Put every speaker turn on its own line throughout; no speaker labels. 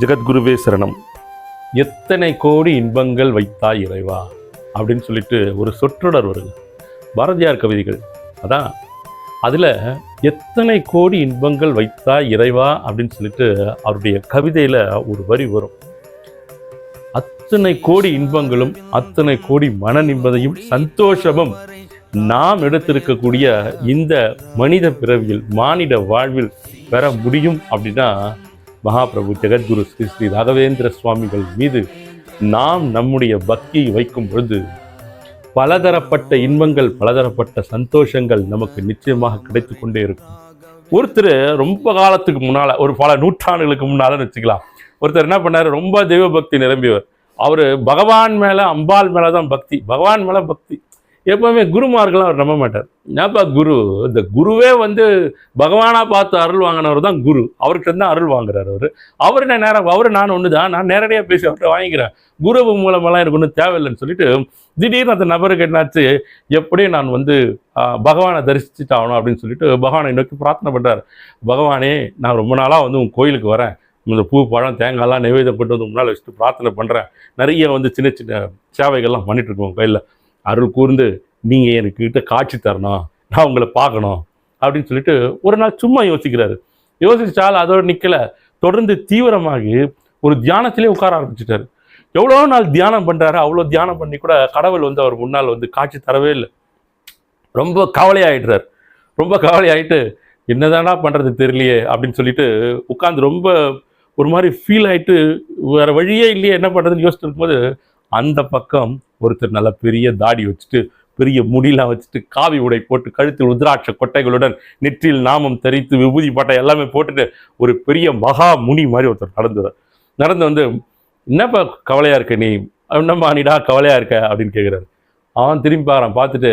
ஜெகத்குருவே சரணம். எத்தனை கோடி இன்பங்கள் வைத்தாய் இறைவா? அப்படின்னு சொல்லிட்டு ஒரு சொற்றொடர் வருது பாரதியார் கவிதைகள். அதான் அதில் எத்தனை கோடி இன்பங்கள் வைத்தாய் இறைவா? அப்படின்னு சொல்லிட்டு அவருடைய கவிதையில் ஒரு வரி வரும். அத்தனை கோடி இன்பங்களும் அத்தனை கோடி மன நிம்மதியும் சந்தோஷமும் நாம் எடுத்திருக்கக்கூடிய இந்த மனித பிறவியில் மானிட வாழ்வில் பெற முடியும் அப்படின்னா மகாபிரபு ஜெகத்குரு ஸ்ரீ ஸ்ரீ ராகவேந்திர சுவாமிகள் மீது நாம் நம்முடைய பக்தியை வைக்கும் பொழுது பலதரப்பட்ட இன்பங்கள் பலதரப்பட்ட சந்தோஷங்கள் நமக்கு நிச்சயமாக கிடைத்து கொண்டே இருக்கும். ஒருத்தர் ரொம்ப காலத்துக்கு முன்னால் ஒரு பல நூற்றாண்டுகளுக்கு முன்னாலன்னு வச்சுக்கலாம். ஒருத்தர் என்ன பண்ணாரு? ரொம்ப தெய்வ பக்தி நிரம்பியவர். அவர் பகவான் மேலே அம்பாள் மேலே தான் பக்தி. பகவான் மேலே பக்தி. எப்பவுமே குருமார்கள்லாம் அவர் நம்ப மாட்டார். ஏன்ப்பா குரு? இந்த குருவே வந்து பகவானாக பார்த்து அருள் வாங்கினவர் தான் குரு. அவர்கிட்ட தான் அருள் வாங்குறார் அவர். அவர் என்ன நேரம் அவர் நான் ஒன்று தான் நான் நேரடியாக பேசி அவர்கிட்ட வாங்கிக்கிறேன். குரு மூலமெல்லாம் எனக்கு ஒன்றும் தேவையில்லைன்னு சொல்லிட்டு திடீர்னு அந்த நபருக்கு என்னாச்சு? எப்படியும் நான் வந்து பகவானை தரிசிச்சுட்டு ஆகணும் அப்படின்னு சொல்லிட்டு பகவானை நோக்கி பிரார்த்தனை பண்றாரு. பகவானே நான் ரொம்ப நாளாக வந்து உன் கோயிலுக்கு வரேன். இந்த பூ பழம் தேங்காய்லாம் நைவேத்தியம் கொண்டு வந்து முன்னால் வச்சுட்டு பிரார்த்தனை பண்ணுறேன் நிறைய வந்து சின்ன சின்ன சேவைகள்லாம் பண்ணிட்டுருக்கோம் கையில் அருள் கூர்ந்து நீங்கள் எனக்கு கிட்ட காட்சி தரணும். நான் உங்களை பார்க்கணும். அப்படின்னு சொல்லிட்டு ஒரு நாள் சும்மா யோசிக்கிறாரு. யோசிச்சால் அதோட நிற்கல தொடர்ந்து தீவிரமாகி ஒரு தியானத்திலே உட்கார ஆரம்பிச்சிட்டாரு. எவ்வளோ நாள் தியானம் பண்ணுறாரு அவ்வளோ தியானம் பண்ணி கூட கடவுள் வந்து அவர் முன்னால் வந்து காட்சி தரவே இல்லை. ரொம்ப கவலையாயிடுறார். ரொம்ப கவலையாயிட்டு என்னதானா பண்ணுறது தெரியலையே? அப்படின்னு சொல்லிட்டு உட்காந்து ரொம்ப ஒரு மாதிரி ஃபீல் ஆகிட்டு வேறு வழியே இல்லையே என்ன பண்ணுறதுன்னு யோசிச்சுட்டு இருக்கும்போது அந்த பக்கம் ஒருத்தர் நல்ல பெரிய தாடி வச்சுட்டு பெரிய முடியெல்லாம் வச்சுட்டு காவி உடை போட்டு கழுத்தில் ருத்ராட்ச கொட்டைகளுடன் நெற்றியில் நாமம் தரித்து விபூதி பட்டை எல்லாமே போட்டுட்டு ஒரு பெரிய மகா முனி மாதிரி ஒருத்தர் நடந்து நடந்து வந்து என்னப்பா கவலையா இருக்க நீ? என்னம்மா நீடா கவலையா இருக்க? அப்படின்னு கேட்குறாரு அவன் திரும்பி பாறான் பார்த்துட்டு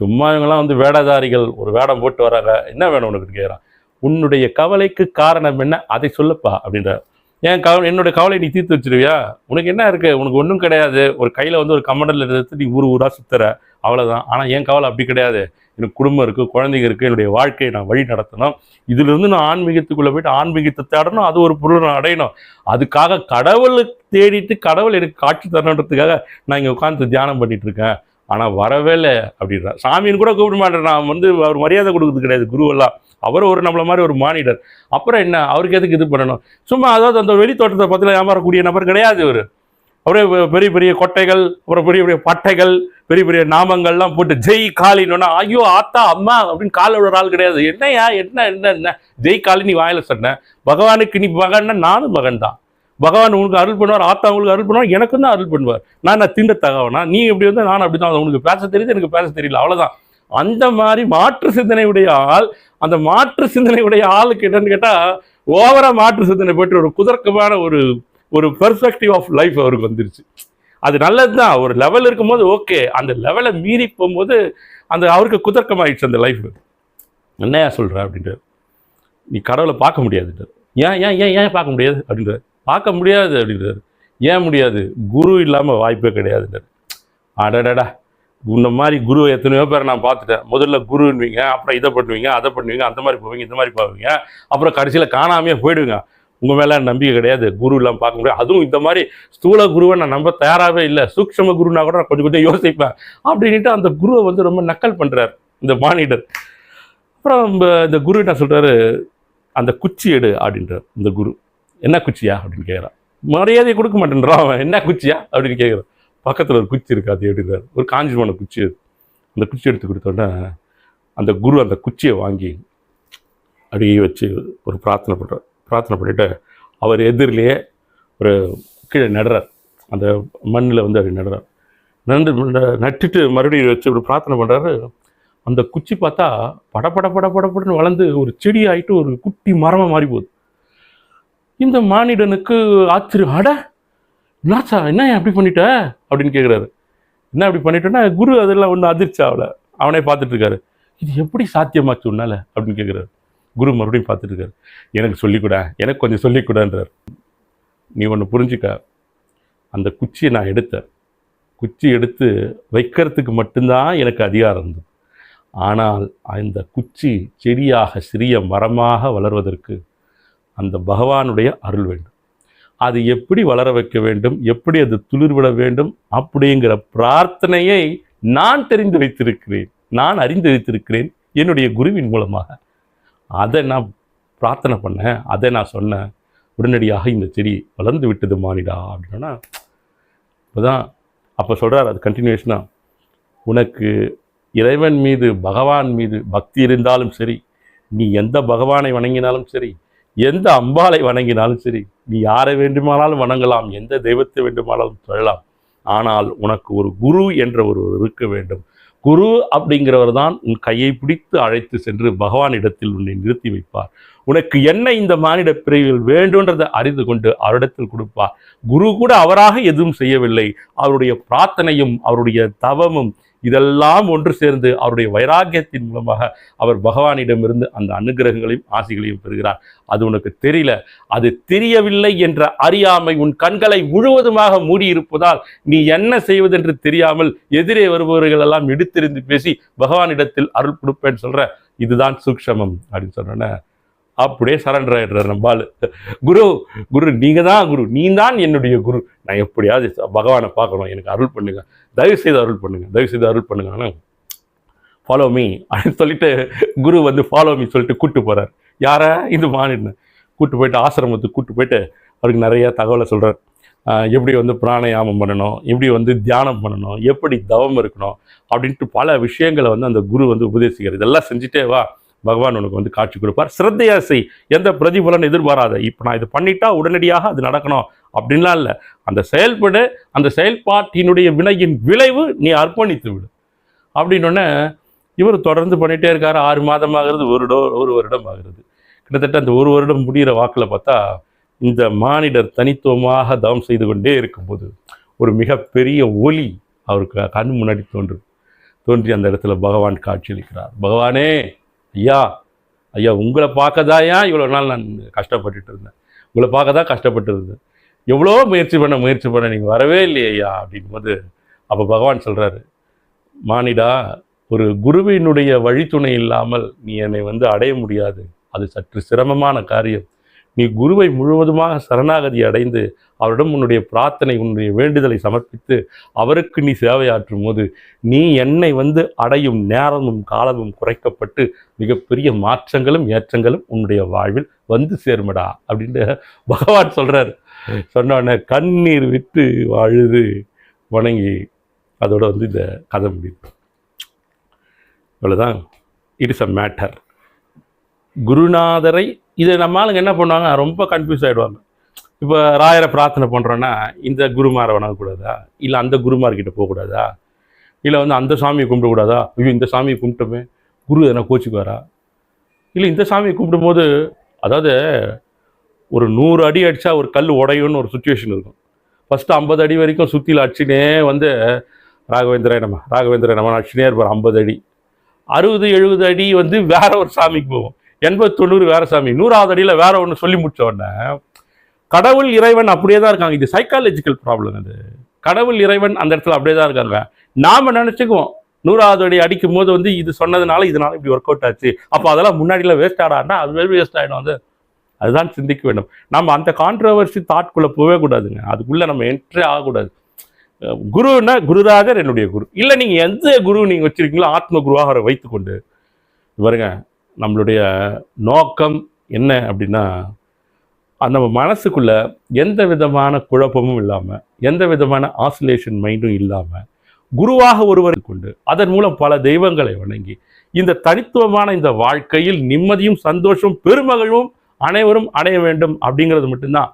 சும்மா இவங்கெல்லாம் வந்து வேடதாரிகள் ஒரு வேடம் போட்டு வராங்க. என்ன வேணும் உனக்கு கேட்குறான் உன்னுடைய கவலைக்கு காரணம் என்ன? அதை சொல்லப்பா அப்படின்றார். என் கவலை என்னுடைய கவலை நீ தீர்த்து வச்சிருவியா? உனக்கு என்ன இருக்கு? உனக்கு ஒன்றும் கிடையாது. ஒரு கையில் வந்து ஒரு கமண்டல் எடுத்து நீ ஊர் ஊராக சுத்துற. அவ்வளோதான் ஆனால் என் கவலை அப்படி கிடையாது. எனக்கு குடும்பம் இருக்குது குழந்தைங்க இருக்குது என்னுடைய வாழ்க்கையை நான் வழி நடத்தணும். இதிலிருந்து நான் ஆன்மீகத்துக்குள்ளே போயிட்டு ஆன்மீகத்தை தேடணும். அது ஒரு பொருள் நான் அடையணும். அதுக்காக கடவுளை தேடிட்டு கடவுள் எனக்கு காட்சி தரணுன்றதுக்காக நான் இங்கே உட்காந்து தியானம் பண்ணிட்டு இருக்கேன். ஆனால் வரவே இல்லை. அப்படின்றான் சாமின்னு கூட கூப்பிட மாட்டேன். நான் வந்து அவர் மரியாதை கொடுக்குறது கிடையாது குருவெல்லாம். அவர் ஒரு நம்மளை மாதிரி ஒரு மானிடர். அப்புறம் என்ன? அவருக்கு எதுக்கு இது பண்ணணும்? சும்மா அதாவது அந்த வெளி தோட்டத்தை பற்றில ஏமாறக்கூடிய நபர் கிடையாது இவர். அப்படியே பெரிய பெரிய கொட்டைகள் அப்புறம் பெரிய பெரிய பட்டைகள் பெரிய பெரிய நாமங்கள்லாம் போட்டு ஜெய் காலின்னு ஐயோ ஆத்தா அம்மா அப்படின்னு கால விடுற ஆள் கிடையாது. என்னையா என்ன என்ன என்ன? ஜெய் காலி நீ வாயில சொன்ன. பகவானுக்கு நீ மகன்னா நானும் மகன் தான் பகவான் உனக்கு அருள் பண்ணுவார் ஆத்தா உங்களுக்கு அருள் பண்ணுவார் எனக்கும் தான் அருள் பண்ணுவார். நான் நான் திண்ட தகவனா? நீ எப்படி வந்து நான் அப்படி தான் உனக்கு பேச தெரியுது எனக்கு பேச தெரியல அவ்வளோதான் அந்த மாதிரி மாற்று சிந்தனையுடைய ஆள் அந்த மாற்று சிந்தனையுடைய ஆளுக்கு என்னன்னு கேட்டால் ஓவரா மாற்று சிந்தனை போட்டு ஒரு குதர்க்கமான ஒரு ஒரு பெர்ஸ்பெக்டிவ் ஆஃப் லைஃப் அவருக்கு வந்துருச்சு. அது நல்லது தான் ஒரு லெவல் இருக்கும்போது ஓகே அந்த லெவலை மீறி போகும்போது அந்த அவருக்கு குதர்க்கமாயிடுச்சு அந்த லைஃப் என்னையா சொல்கிற அப்படின்ட்டு நீ கடவுளை பார்க்க முடியாது ஏன் ஏன் ஏன் ஏன் பார்க்க முடியாது அப்படின்றார். பார்க்க முடியாது அப்படின்றார். ஏன் முடியாது? குரு இல்லாமல் வாய்ப்பே கிடையாதுன்றார். அடடடா. இந்த மாதிரி குரு எத்தனையோ பேர் நான் பார்த்துட்டேன். முதல்ல குருன்னுவீங்க அப்புறம் இதை பண்ணுவீங்க அதை பண்ணுவீங்க அந்த மாதிரி போவீங்க இந்த மாதிரி போவீங்க. அப்புறம் கடைசியில் காணாமையே போயிடுவீங்க. உங்கள் மேலே நம்பிக்கை கிடையாது. குரு இல்லாமல் பார்க்க முடியாது. அதுவும் இந்த மாதிரி ஸ்தூல குருவை நான் நம்ப தயாராகவே இல்லை. சூக்ஷம குருனா கூட நான் கொஞ்சம் கொஞ்சம் யோசிப்பேன். அப்படின்ட்டு அந்த குருவை வந்து ரொம்ப நக்கல் பண்ணுறார் இந்த மானிடர். அப்புறம் இந்த- இந்த குரு என்ன சொல்கிறாரு அந்த குச்சி எடு அப்படின்றார் இந்த குரு. என்ன குச்சியா? அப்படின்னு கேட்குறான் மரியாதை கொடுக்க மாட்டேன்றான் அவன். என்ன குச்சியா? அப்படின்னு கேட்குறான் பக்கத்தில் ஒரு குச்சி இருக்கு அது எடுக்கிறார். ஒரு காஞ்சி போன குச்சி அது. அந்த குச்சி எடுத்து கொடுத்தோன்னே அந்த குரு அந்த குச்சியை வாங்கி அப்படியே வச்சு ஒரு பிரார்த்தனை பண்ணுறார் பிரார்த்தனை பண்ணிவிட்டு அவர் எதிரிலேயே ஒரு கீழே நடுறார். அந்த மண்ணில் வந்து அப்படி நடுறார். நண்டு நட்டுட்டு மறுபடியும் வச்சு ஒரு பிரார்த்தனை பண்ணுறாரு அந்த குச்சி பார்த்தா படப்பட பட படப்படன்னு வளர்ந்து ஒரு செடி ஆகிட்டு ஒரு குட்டி மரமாக மாறி போகுது. இந்த மானிடனுக்கு ஆச்சரியம். அட என்னாச்சா என்ன ஏன் அப்படி பண்ணிட்ட? அப்படின்னு கேட்குறாரு என்ன அப்படி பண்ணிட்டேன்னா குரு அதெல்லாம் ஒன்றும் அதிர்ச்சி ஆகல. அவனே பார்த்துட்டு இருக்காரு. இது எப்படி சாத்தியமாச்சு உன்னால? அப்படின்னு கேட்குறாரு குரு மறுபடியும் பார்த்துட்டு இருக்காரு. எனக்கு சொல்லிக்கூட எனக்கு கொஞ்சம் சொல்லிக்கூடன்றார் நீ ஒன்று புரிஞ்சுக்க. அந்த குச்சியை நான் எடுத்தேன். குச்சி எடுத்து வைக்கிறதுக்கு மட்டும்தான் எனக்கு அதிகாரம் இருந்தது. ஆனால் அந்த குச்சி செடியாக சிறிய மரமாக வளர்வதற்கு அந்த பகவானுடைய அருள் வேண்டும். அது எப்படி வளர வைக்க வேண்டும் எப்படி அது துளிர்விட வேண்டும் அப்படிங்கிற பிரார்த்தனையை நான் தெரிந்து வைத்திருக்கிறேன் நான் அறிந்து வைத்திருக்கிறேன் என்னுடைய குருவின் மூலமாக. அதை நான் பிரார்த்தனை பண்ணேன் அதை நான் சொன்னேன். உடனடியாக இந்த செடி வளர்ந்து விட்டது மானிடா அப்படின்னா இப்போதான் அப்போ சொல்கிறார் அது கண்டினியூஷனாக உனக்கு இறைவன் மீது பகவான் மீது பக்தி இருந்தாலும் சரி நீ எந்த பகவானை வணங்கினாலும் சரி எந்த அம்பாளை வணங்கினாலும் சரி நீ யாரை வேண்டுமானாலும் வணங்கலாம் எந்த தெய்வத்தை வேண்டுமானாலும் சொல்லலாம். ஆனால் உனக்கு ஒரு குரு என்ற ஒருவர் இருக்க வேண்டும். குரு அப்படிங்கிறவர் தான் உன் கையை பிடித்து அழைத்து சென்று பகவானிடத்தில் உன்னை நிறுத்தி வைப்பார். உனக்கு என்ன இந்த மானிட பிரிவில் வேண்டுன்றதை அறிந்து கொண்டு அவரிடத்தில் கொடுப்பார். குரு கூட அவராக எதுவும் செய்யவில்லை. அவருடைய பிரார்த்தனையும் அவருடைய தவமும் இதெல்லாம் ஒன்று சேர்ந்து அவருடைய வைராக்கியத்தின் மூலமாக அவர் பகவானிடமிருந்து அந்த அனுகிரகங்களையும் ஆசிகளையும் பெறுகிறார். அது உனக்கு தெரியல. அது தெரியவில்லை என்ற அறியாமை உன் கண்களை முழுவதுமாக மூடியிருப்பதால் நீ என்ன செய்வதென்று தெரியாமல் எதிரே வருபவர்கள் எல்லாம் எடுத்திருந்து பேசி பகவானிடத்தில் அருள் கொடுப்பேன்னு சொல்ற. இதுதான் சூக்ஷமம் அப்படின்னு சொன்னோன்னே அப்படியே சரண்டர் ஆகிடுறாரு நம்ம ஆள். குரு குரு நீங்கள் தான் குரு. நீ தான் என்னுடைய குரு. நான் எப்படியாவது பகவானை பார்க்கணும். எனக்கு அருள் பண்ணுங்க. தயவு செய்து அருள் பண்ணுங்க. தயவு செய்து அருள் பண்ணுங்க. ஃபாலோ மீ அப்படின்னு சொல்லிட்டு குரு வந்து ஃபாலோ மீ சொல்லிட்டு கூட்டு போகிறார் யாரை? இந்த மாநில கூட்டு போயிட்டு ஆசிரமத்துக்கு கூட்டு போயிட்டு அவருக்கு நிறைய தகவலை சொல்கிறார் எப்படி வந்து பிராணாயாமம் பண்ணணும்? எப்படி வந்து தியானம் பண்ணணும்? எப்படி தவம் இருக்கணும்? அப்படின்ட்டு பல விஷயங்களை வந்து அந்த குரு வந்து உபதேசிக்கிறார். இதெல்லாம் செஞ்சுட்டே வா. பகவான் உனக்கு வந்து காட்சி கொடுப்பார். சிரத்தையா செய். எந்த பிரதிபலன் எதிர்பாராத. இப்போ நான் இது பண்ணிட்டா உடனடியாக அது நடக்கணும். அப்படின்லாம் இல்லை. அந்த செயல்படு அந்த செயல்பாட்டினுடைய வினையின் விளைவு நீ அர்ப்பணித்து விடு. அப்படின்னொன்னே இவர் தொடர்ந்து பண்ணிட்டே இருக்காரு. ஆறு மாதம் ஆகிறது ஒரு டோ ஒரு வருடம் ஆகிறது. கிட்டத்தட்ட அந்த ஒரு வருடம் முடிகிற வாக்கில் பார்த்தா இந்த மானிடர் தனித்துவமாக தவம் செய்து கொண்டே இருக்கும்போது ஒரு மிகப்பெரிய ஒலி அவருக்கு கண் முன்னாடி தோன்றும் தோன்றி அந்த இடத்துல பகவான் காட்சியளிக்கிறார் பகவானே ஐயா ஐயா உங்களை பார்க்கதாயா இவ்வளோ நாள் நான் கஷ்டப்பட்டுட்டு இருந்தேன். உங்களை பார்க்க தான் கஷ்டப்பட்டு இருந்தேன். எவ்வளோ முயற்சி பண்ண முயற்சி பண்ண நீங்கள் வரவே இல்லையே ஐயா அப்படிங்கும்போது அப்போ பகவான் சொல்கிறாரு மானிடா ஒரு குருவினுடைய வழித்துணை இல்லாமல் நீ என்னை வந்து அடைய முடியாது. அது சற்று சிரமமான காரியம். நீ குருவை முழுவதுமாக சரணாகதி அடைந்து அவரிடம் உன்னுடைய பிரார்த்தனை உன்னுடைய வேண்டுதலை சமர்ப்பித்து அவருக்கு நீ சேவையாற்றும் போது நீ என்னை வந்து அடையும் நேரமும் காலமும் குறைக்கப்பட்டு மிகப்பெரிய மாற்றங்களும் ஏற்றங்களும் உன்னுடைய வாழ்வில் வந்து சேருமடா அப்படின்ட்டு பகவான் சொல்கிறார் சொன்னோடனே கண்ணீர் விட்டு வாழுது வணங்கி. அதோட வந்து இந்த கதை முடியுது. இவ்வளோதான் இட் இஸ் அ மேட்டர் குருநாதரை இதை நம்ம ஆளுங்க என்ன பண்ணுவாங்க? ரொம்ப கன்ஃபியூஸ் ஆகிடுவாங்க இப்போ ராயரை பிரார்த்தனை பண்ணுறோன்னா இந்த குருமாரை வணங்கக்கூடாதா? இல்லை அந்த குருமார்கிட்ட போகக்கூடாதா? இல்லை வந்து அந்த சாமியை கும்பிடக்கூடாதா? ஐயோ இந்த சாமியை கும்பிட்டோமே. குரு எதனா கோச்சிக்குவாரா? இல்லை இந்த சாமியை கும்பிடும்போது அதாவது ஒரு நூறு அடி அடித்தா ஒரு கல் உடையும்னு ஒரு சுச்சுவேஷன் இருக்கும். ஃபஸ்ட்டு ஐம்பது அடி வரைக்கும் சுற்றியில் அடிச்சுனே வந்து ராகவேந்திர நம்ம ராகவேந்திர நம்ம அடிச்சுனே இருப்பார் ஐம்பது அடி. அறுபது எழுபது அடி வந்து வேற ஒரு சாமிக்கு போவோம். எண்பது தொண்ணூறு வேற சாமி. நூறாவது அடியில் வேற ஒன்று சொல்லி முடிச்ச கடவுள் இறைவன் அப்படியே தான் இருக்காங்க. இது சைக்காலஜிக்கல் ப்ராப்ளம் அது கடவுள் இறைவன் அந்த இடத்துல அப்படியே தான் இருக்காங்க. நாம் நினச்சிக்குவோம். நூறாவது அடி அடிக்கும் போது வந்து இது சொன்னதுனால இதனால இப்படி ஒர்க் அவுட் ஆச்சு. அப்போ அதெல்லாம் முன்னாடியில் வேஸ்ட் ஆடான்னா அது வேஸ்ட் ஆகிடும் வந்து அதுதான் சிந்திக்க வேண்டும். நம்ம அந்த கான்ட்ரவர்சி தாட்குள்ளே போகவே கூடாதுங்க. அதுக்குள்ளே நம்ம என்ட்ரே ஆகக்கூடாது. குருன்னா குருராஜர் என்னுடைய குரு. இல்லை நீங்கள் எந்த குரு நீங்கள் வச்சிருக்கீங்களோ ஆத்ம குருவாக அவரை வைத்துக்கொண்டு. பாருங்க நம்மளுடைய நோக்கம் என்ன அப்படின்னா நம்ம மனசுக்குள்ளே எந்த விதமான குழப்பமும் இல்லாமல் எந்த விதமான ஆசிலேஷன் மைண்டும் இல்லாமல் குருவாக ஒருவர் கொண்டு அதன் மூலம் பல தெய்வங்களை வணங்கி இந்த தனித்துவமான இந்த வாழ்க்கையில் நிம்மதியும் சந்தோஷம் பெருமகளும் அனைவரும் அடைய வேண்டும் அப்படிங்கிறது மட்டும்தான்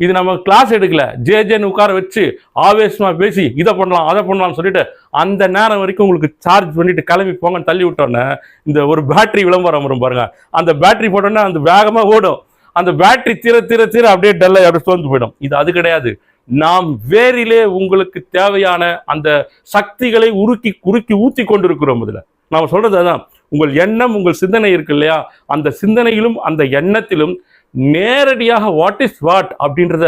இது நம்ம கிளாஸ் எடுக்கல. ஜே ஜேன்னு உட்கார வச்சு ஆவேசமாக பேசி இதை பண்ணலாம் அதை பண்ணலாம்னு சொல்லிட்டு அந்த நேரம் வரைக்கும் உங்களுக்கு சார்ஜ் பண்ணிட்டு கிளம்பி போங்கன்னு தள்ளி விட்டோன்னே இந்த ஒரு பேட்டரி விளம்பரம் வரும் பாருங்க. அந்த பேட்டரி போட்டோன்னே அந்த வேகமாக ஓடும். அந்த பேட்டரி தீர தீர தீர அப்படியே டல்லாக அப்படியே சோர்ந்து போயிடும். இது அது கிடையாது. நாம் வேரிலே உங்களுக்கு தேவையான அந்த சக்திகளை உருக்கி குறுக்கி ஊற்றி கொண்டிருக்கிறோம் இதில். நாம் சொல்றது அதான். உங்கள் எண்ணம் உங்கள் சிந்தனை இருக்கு இல்லையா? அந்த சிந்தனையிலும் அந்த எண்ணத்திலும் நேரடியாக வாட் இஸ் வாட் அப்படின்றத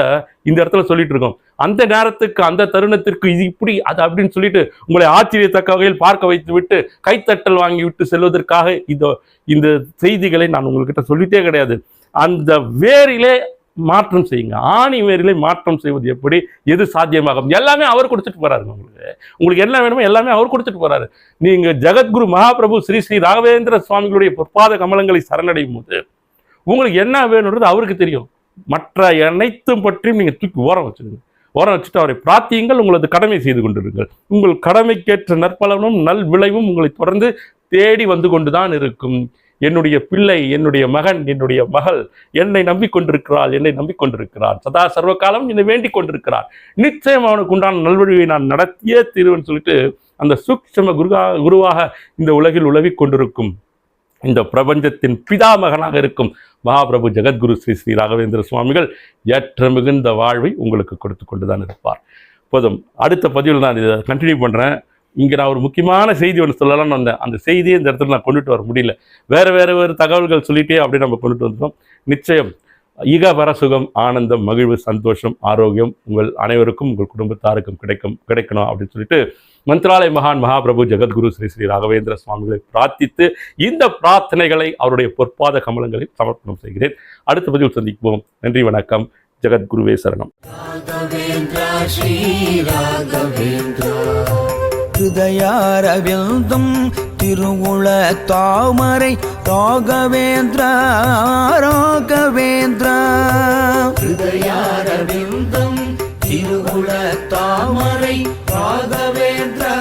இந்த இடத்துல சொல்லிட்டு இருக்கோம். அந்த நேரத்துக்கு அந்த தருணத்திற்கு இது இப்படி அது அப்படின்னு சொல்லிட்டு உங்களை ஆச்சரியத்தக்க வகையில் பார்க்க வைத்து விட்டு கைத்தட்டல் வாங்கி விட்டு செல்வதற்காக இந்த இந்த செய்திகளை நான் உங்கள்கிட்ட சொல்லிட்டே கிடையாது. அந்த வேரிலே மாற்றம் செய்யுங்க. ஆணி வேரிலே மாற்றம் செய்வது எப்படி? எது சாத்தியமாகும்? எல்லாமே அவர் கொடுத்துட்டு போறாருங்க உங்களுக்கு. உங்களுக்கு என்ன வேணுமோ எல்லாமே அவர் கொடுத்துட்டு போறாரு. நீங்க ஜெகத்குரு மகாபிரபு ஸ்ரீ ஸ்ரீ ராகவேந்திர சுவாமிகளுடைய பொற்பாத கமலங்களை சரணடையும் போது உங்களுக்கு என்ன வேணுன்றது அவருக்கு தெரியும். மற்ற அனைத்தும் பற்றியும் நீங்க தூக்கி ஓரம் வச்சிருங்க. ஓரம் வச்சுட்டு அவரை பிரார்த்தியுங்கள் உங்களது கடமை செய்து கொண்டிருங்கள். உங்கள் கடமைக்கேற்ற நற்பலனும் நல் விளைவும் உங்களை தொடர்ந்து தேடி வந்து கொண்டுதான் இருக்கும். என்னுடைய பிள்ளை என்னுடைய மகன் என்னுடைய மகள் என்னை நம்பிக்கொண்டிருக்கிறாள் என்னை நம்பிக்கொண்டிருக்கிறார். சதா சர்வ காலம் என்னை வேண்டிக் கொண்டிருக்கிறார். நிச்சயம் அவனுக்கு உண்டான நல்வழியை நான் நடத்தியே தீர்வுன்னு சொல்லிட்டு அந்த சூக்ஷம குருவா குருவாக இந்த உலகில் உலவிக் கொண்டிருக்கும். இந்த பிரபஞ்சத்தின் பிதாமகனாக இருக்கும் மகாபிரபு ஜெகத்குரு ஸ்ரீ ஸ்ரீ ராகவேந்திர சுவாமிகள் ஏற்ற மிகுந்த வாழ்வை உங்களுக்கு கொடுத்து கொண்டு தான் இருப்பார். போதும் அடுத்த பதிவில் நான் இதை கண்டினியூ பண்ணுறேன் இங்கே நான் ஒரு முக்கியமான செய்தி ஒன்று சொல்லலாம்னு வந்தேன். அந்த செய்தியை இந்த இடத்துல நான் கொண்டுட்டு வர முடியல. வேறு வேறு வேறு தகவல்கள் சொல்லிட்டே அப்படியே நம்ம கொண்டுட்டு வந்துட்டோம். நிச்சயம் இக வர சுகம் ஆனந்தம் மகிழ்வு சந்தோஷம் ஆரோக்கியம் உங்கள் அனைவருக்கும் உங்கள் குடும்பத்தாருக்கும் கிடைக்கும் கிடைக்கணும் அப்படின்னு சொல்லிட்டு மந்த்ராலய மகான் மகாபிரபு ஜெகத்குரு ஸ்ரீ ஸ்ரீ ராகவேந்திர சுவாமிகளை பிரார்த்தித்து இந்த பிரார்த்தனைகளை அவருடைய பொற்பாத கமலங்களில் சமர்ப்பணம் செய்கிறேன். அடுத்த பதிவு சந்திப்போம். நன்றி வணக்கம். ஜெகத்குருவே சரணம்.
ஹயாரவிந்தும் திருவுள தாமரை ராகவேந்திரா ராகவேந்திரா.
ஹயாரவிந்தும் திருவுள தாமரை ராகவே